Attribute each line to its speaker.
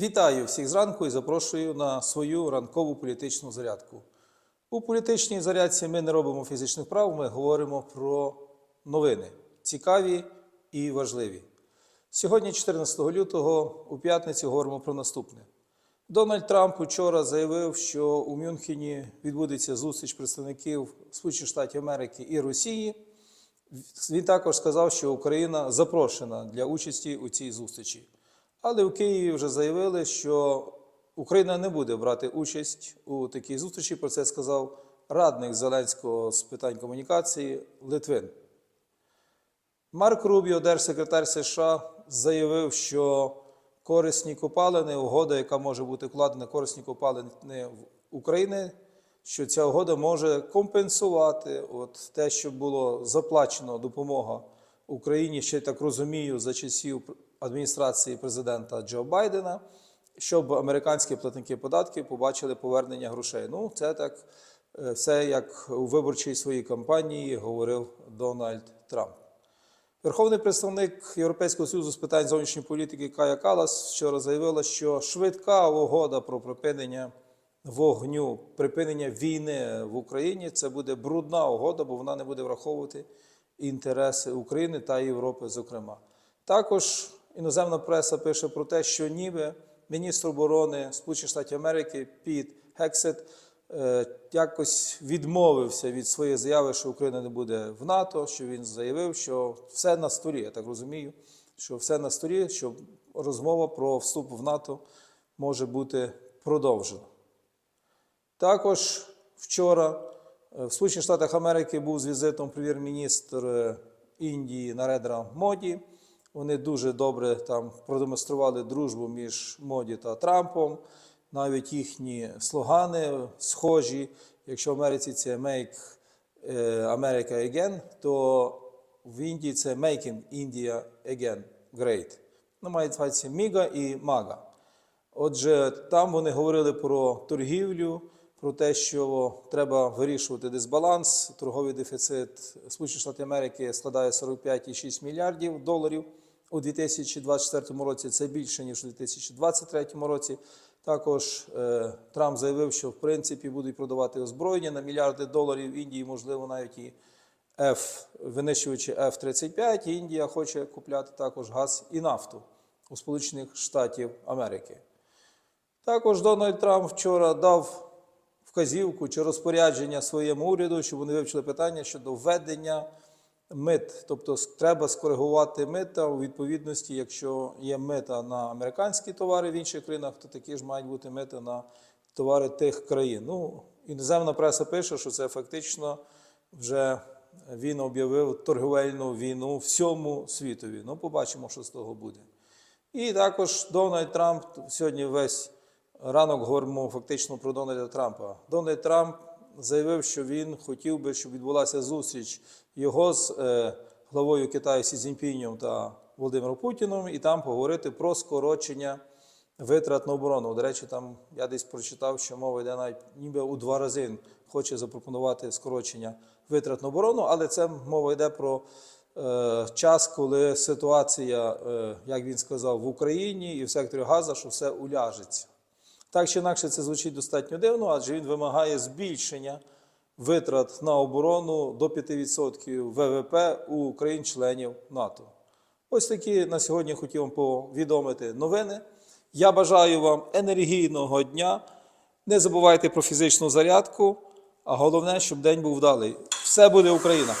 Speaker 1: Вітаю всіх зранку і запрошую на свою ранкову політичну зарядку. У політичній зарядці ми не робимо фізичних прав, ми говоримо про новини цікаві і важливі. Сьогодні, 14 лютого, у п'ятницю говоримо про наступне. Дональд Трамп учора заявив, що у Мюнхені відбудеться зустріч представників Сполучених Штатів Америки і Росії. Він також сказав, що Україна запрошена для участі у цій зустрічі. Але в Києві вже заявили, що Україна не буде брати участь у такій зустрічі. Про це сказав радник Зеленського з питань комунікації Литвин. Марк Рубіо, держсекретар США, заявив, що корисні копалини, угода, яка може бути вкладена корисні копалини в України, що ця угода може компенсувати от те, що було заплачено допомога Україні, ще так розумію, за часів адміністрації президента Джо Байдена, щоб американські платники податків побачили повернення грошей. Ну, це так е, все як у виборчій своїй кампанії говорив Дональд Трамп. Верховний представник Європейського Союзу з питань зовнішньої політики Кая Калас вчора заявила, що швидка угода про припинення вогню, припинення війни в Україні це буде брудна угода, бо вона не буде враховувати інтереси України та Європи, зокрема. Також іноземна преса пише про те, що ніби міністр оборони Сполучених Штатів Америки Піт Гексет е, якось відмовився від своєї заяви, що Україна не буде в НАТО, що він заявив, що все на столі. Я так розумію, що все на столі, що розмова про вступ в НАТО може бути продовжена. Також вчора е, в Сполучених Штатах Америки був з візитом прем'єр-міністр е, Індії Наредра Моді. Вони дуже добре там продемонстрували дружбу між Моді та Трампом. Навіть їхні слогани схожі. Якщо в Америці це Make е, America Again, то в Індії це Making India Again Great. Ну, має називатися Міга і Мага. Отже, там вони говорили про торгівлю, про те, що треба вирішувати дисбаланс. Торговий дефіцит Сполучених Штатів Америки складає 45,6 мільярдів доларів у 2024 році. Це більше ніж у 2023 році. Також е, Трамп заявив, що в принципі будуть продавати озброєння на мільярди доларів Індії, можливо, навіть і F, винищувачі F-35. І Індія хоче купляти також газ і нафту у Сполучених Штатів Америки. Також Дональд Трамп вчора дав вказівку чи розпорядження своєму уряду, щоб вони вивчили питання щодо введення мит. Тобто треба скоригувати мита у відповідності, якщо є мита на американські товари в інших країнах, то такі ж мають бути мита на товари тих країн. Ну, іноземна преса пише, що це фактично вже він об'явив торговельну війну всьому світові. Ну, побачимо, що з того буде. І також Дональд Трамп сьогодні весь ранок говоримо фактично про Дональда Трампа. Дональд Трамп заявив, що він хотів би, щоб відбулася зустріч його з е, главою Китаю Сі Цзіньпінем та Володимиром Путіном, і там поговорити про скорочення витрат на оборону. До речі, там я десь прочитав, що мова йде навіть ніби у два рази хоче запропонувати скорочення витрат на оборону, але це мова йде про е, час, коли ситуація, е, як він сказав, в Україні і в секторі Газа, що все уляжеться. Так чи інакше, це звучить достатньо дивно, адже він вимагає збільшення витрат на оборону до 5% ВВП у країн-членів НАТО. Ось такі на сьогодні хотів вам повідомити новини. Я бажаю вам енергійного дня. Не забувайте про фізичну зарядку, а головне, щоб день був вдалий. Все буде Україна!